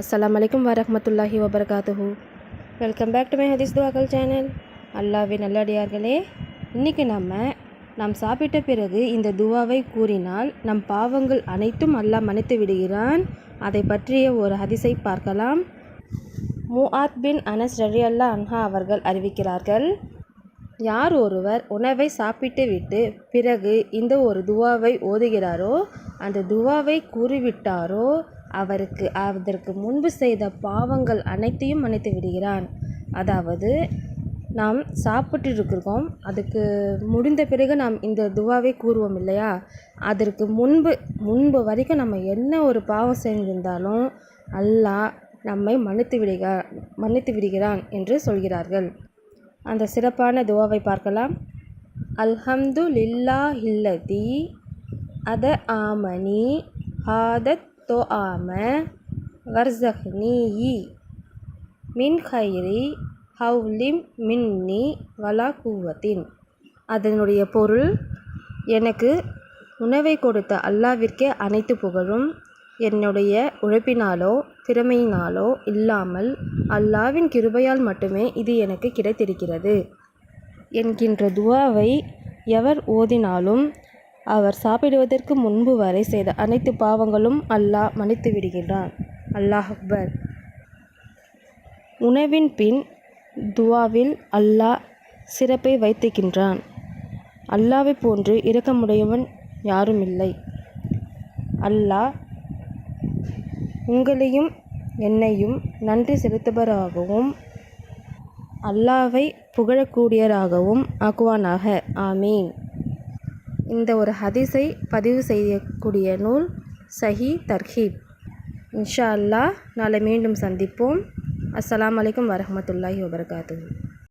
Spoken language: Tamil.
அஸ்லாம் அலைக்கும் வரஹ்மத்துல்லாஹி வபரகாத்துஹு வெல்கம் பேக் டு மை ஹதீஸ் துவாக்கல் சேனல் அல்லாவே நல்லடியார்களே இன்றைக்கி நம்ம நாம் சாப்பிட்ட பிறகு இந்த துவாவை கூறினால் நம் பாவங்கள் அனைத்தும் அல்லாஹ் மன்னித்து விடுகிறான். அதை பற்றிய ஒரு ஹதிசை பார்க்கலாம். முஆத் பின் அனஸ் ரலி அல்லா அன்ஹா அவர்கள் அறிவிக்கிறார்கள் யார் ஒருவர் உணவை சாப்பிட்டு விட்டு பிறகு இந்த ஒரு துவாவை ஓதுகிறாரோ அந்த துவாவை கூறிவிட்டாரோ அவருக்கு அதற்கு முன்பு செய்த பாவங்கள் அனைத்தையும் மன்னித்து விடுகிறான். அதாவது நாம் சாப்பிட்டு இருக்கிறோம் அதுக்கு முடிந்த பிறகு நாம் இந்த துவாவை கூறுவோம் இல்லையா? அதற்கு முன்பு முன்பு வரைக்கும் நம்ம என்ன ஒரு பாவம் செஞ்சிருந்தாலும் அல்லாஹ் நம்மை மன்னித்து விடுக மன்னித்து விடுகிறான் என்று சொல்கிறார்கள். அந்த சிறப்பான துவாவை பார்க்கலாம். அல்ஹம்து லில்லா ஹில்லதி அத ஆமனி ஹாதத் தோ ஆம வர்சஹ்னி மின் ஹைரி ஹவுலிம் மின்னி வலா கூவத்தின் அதனுடைய பொருள் எனக்கு உணவை கொடுத்த அல்லாவிற்கே அனைத்து புகழும். என்னுடைய உழைப்பினாலோ திறமையினாலோ இல்லாமல் அல்லாவின் கிருபையால் மட்டுமே இது எனக்கு கிடைத்திருக்கிறது. என்கின்ற துவாவை எவர் ஓதினாலும் அவர் சாப்பிடுவதற்கு முன்பு வரை செய்த அனைத்து பாவங்களும் அல்லாஹ் மன்னித்து விடுகின்றான். அல்லாஹ் அக்பர். உணவின் பின் துவாவில் அல்லாஹ் சிறப்பை வைத்திருக்கின்றான். அல்லாவை போன்று இரக்கமுடையவன் யாரும் இல்லை. அல்லாஹ் உங்களையும் என்னையும் நன்றி செலுத்துபவராகவும் அல்லாவை புகழக்கூடியராகவும் ஆக்குவானாக. ஆமீன். இந்த ஒரு ஹதீஸை பதிவு செய்யக்கூடிய நூல் சஹி தர்ஹீப் இன்ஷா அல்லா நாளை மீண்டும் சந்திப்போம். அஸ்லாம் வலைக்கம் வரமத்துல்லாஹி வபர்காத்து